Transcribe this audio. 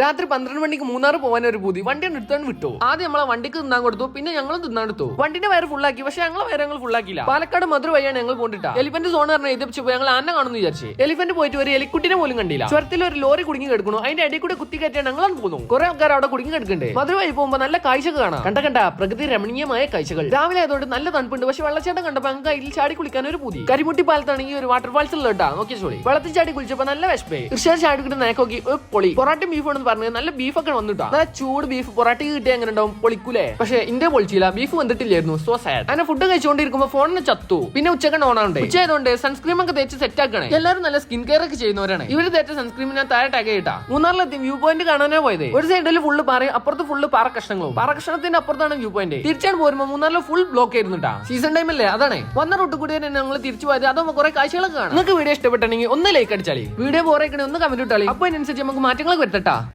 രാത്രി പന്ത്രണ്ട് മണിക്ക് മൂന്നാർ പോകാൻ ഒരു പൂതി. വണ്ടി നിർത്താൻ വിട്ടു. ആദ്യം നമ്മളെ വണ്ടിക്ക് തിന്നാൻ കൊടുത്തു. പിന്നെ ഞങ്ങളും തിന്നാൻ എടുത്തു. വണ്ടിന്റെ വയറ് ഫുള്ളാക്കി പക്ഷെ ഞങ്ങളെ വയറ് ഞങ്ങൾ ഫുള്ളാക്കില്ല പാലക്കാട് മധുര വഴിയാണ് ഞങ്ങൾ പോണ്ടിട്ട്. എലിഫന്റ് സോൺ പറഞ്ഞ എഴുതിപ്പിച്ചപ്പോ ഞങ്ങൾ ആന കാണുന്നു വിചാരിച്ചു. എലിഫന്റ് പോയിട്ട് ഒരു എലിക്കുട്ടിനെ പോലും കണ്ടില്ല. ചുരത്തിൽ ഒരു ലോറി കുടുങ്ങി കിടക്കണു അതിന്റെ അടി കൂടെ കുത്തി കയറ്റിയാണ് ഞങ്ങൾ പോകുന്നു കുറെ ആൾക്കാർ അവിടെ കുടുങ്ങി കിടക്കണ്ടേ മധുര വഴി പോകുമ്പോൾ നല്ല കാഴ്ചകൾ കാണാം. കണ്ട കണ്ട പ്രകൃതി രമണീയമായ കാഴ്ചകൾ. രാവിലെ ആയതുകൊണ്ട് നല്ല തണുപ്പുണ്ട്. പക്ഷെ വെള്ളച്ചാട്ടം കണ്ടപ്പോ ഞങ്ങൾക്ക് അതിൽ ചാടി കുളിക്കാൻ ഒരു പൂതി. കരിമുട്ടി പാലത്താണെങ്കിൽ ഒരു വാട്ടർഫാൾസ് ഉള്ള കേട്ടാ. നോക്കി ചോളി വെള്ളത്തിൽ ചാടി കുളിച്ചപ്പോ നല്ല വിഷമേ കൃഷിയാർ ചാടി കിട്ടുന്ന നോക്കി. പൊളി. പൊറാട്ടും ബീഫ് എന്ന് പറഞ്ഞ് നല്ല ബീഫ് ഒക്കെ വന്നിട്ടാ. നല്ല ചൂട് ബീഫ്. പൊറാട്ടി കിട്ടിയ എങ്ങനെ ഉണ്ടാവും? പൊളിക്കൂലേ? പക്ഷെ ഇന്ത്യ പൊളിച്ചില്ല. ബീഫ് വന്നിട്ടില്ലായിരുന്നു. സോ സാഡ് അങ്ങനെ ഫുഡ് കഴിച്ചുകൊണ്ടിരിക്കുമ്പോ ഫോണിന് ചത്തു. പിന്നെ ഉച്ചക്കണ്ട ഓണാണ്ട് ഉച്ച ആയതുകൊണ്ട് സൺസ്ക്രീം ഒക്കെ തേച്ച് സെറ്റ് ആക്കണേ. എല്ലാവരും നല്ല സ്കിൻ കെയർ ഒക്കെ ചെയ്യുന്നവരാണ്. ഇവർ തേച്ച സൺസ്ക്രീം ഞാൻ താഴെ ടാഗ് ചെയ്താ മൂന്നാറിലെത്തി വ്യൂ പോയിന്റ് കാണാനേ പോയത്. ഒരു സൈഡിൽ ഫുള്ള് പാറ അപ്പുറത്ത് ഫുള്ള് പാറ കഷ്ണങ്ങളും. പാറ കഷ്ണത്തിന്റെ അപ്പുറത്താണ് വ്യൂ പോയിന്റ് തിരിച്ചാണ് പോരുമ്പോ മൂന്നാറിൽ ഫുൾ ബ്ലോക്ക് ആയിരുന്നുട്ടാ. സീസൺ ടൈം അല്ലേ? അതാണ്. വന്ന റൂട്ട് കൂടി തന്നെ ഞങ്ങൾ തിരിച്ചു പോയത്. അതോ കുറെ കാഴ്ചകളൊക്കെ കാണാം. നിങ്ങൾക്ക് വീഡിയോ ഇഷ്ടപ്പെട്ടെങ്കിൽ ഒന്ന് ലൈക്ക് അടിച്ചാളി. വീഡിയോ ബോറേക്കണേ ഒന്ന് കമന്റ് ഇട്ടാളി. അപ്പൊ അതിനനുസരിച്ച് നമുക്ക് മാറ്റങ്ങളൊക്കെ വരുത്തട്ടാ.